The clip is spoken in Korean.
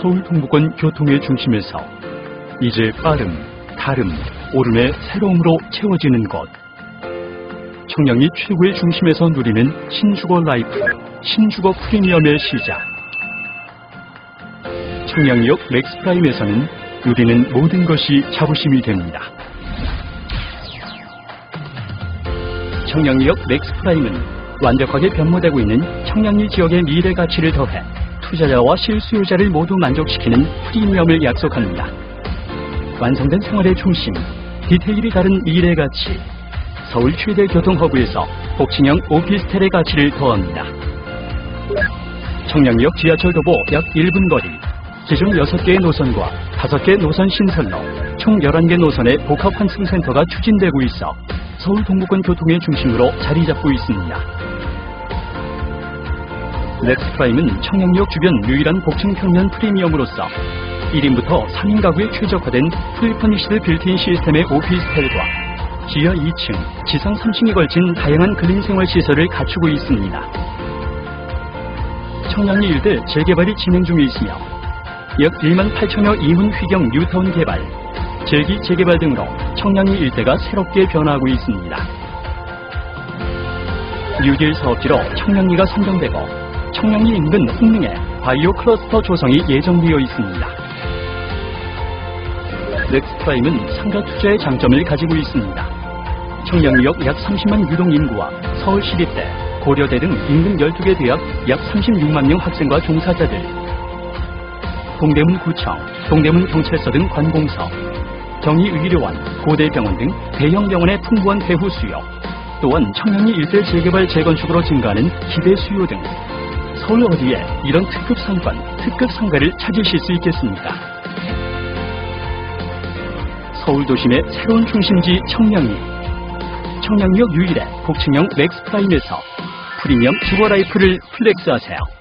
서울 동부권 교통의 중심에서 이제 빠름, 다름, 오름의 새로움으로 채워지는 곳. 청량리 최고의 중심에서 누리는 신주거 라이프, 신주거 프리미엄의 시작. 청량리역 렉스프라임에서는 누리는 모든 것이 자부심이 됩니다. 청량리역 렉스프라임은 완벽하게 변모되고 있는 청량리 지역의 미래 가치를 더해 투자자와 실수요자를 모두 만족시키는 프리미엄을 약속합니다. 완성된 생활의 중심, 디테일이 다른 미래 가치, 서울 최대 교통허브에서 복층형 오피스텔의 가치를 더합니다. 청량리역 지하철 도보 약 1분 거리, 기존 6개의 노선과 5개 노선 신설로 총 11개 노선의 복합 환승센터가 추진되고 있어 서울 동부권 교통의 중심으로 자리 잡고 있습니다. 렉스프라임은 청량리역 주변 유일한 복층 평면 프리미엄으로서 1인부터 3인 가구에 최적화된 풀퍼니시드 빌트인 시스템의 오피스텔과 지하 2층, 지상 3층에 걸친 다양한 근린 생활 시설을 갖추고 있습니다. 청량리 일대 재개발이 진행 중에 있으며 약 1만 8천여 이문 휘경 뉴타운 개발, 재기 재개발 등으로 청량리 일대가 새롭게 변화하고 있습니다. 뉴딜 사업지로 청량리가 선정되고 청량리 인근 흥릉에 바이오 클러스터 조성이 예정되어 있습니다. 넥스프라임은 상가 투자의 장점을 가지고 있습니다. 청량리역 약 30만 유동 인구와 서울시립대, 고려대 등 인근 12개 대학 약 36만 명 학생과 종사자들, 동대문 구청, 동대문 경찰서 등 관공서, 경희의료원, 고대병원 등 대형 병원의 풍부한 배후 수요, 또한 청량리 일대 재개발 재건축으로 증가하는 기대 수요 등 서울 어디에 이런 특급 상권, 특급 상가를 찾으실 수 있겠습니까? 서울 도심의 새로운 중심지 청량리. 청량리역 유일의 복층형 렉스프라임에서 프리미엄 주거 라이프를 플렉스하세요.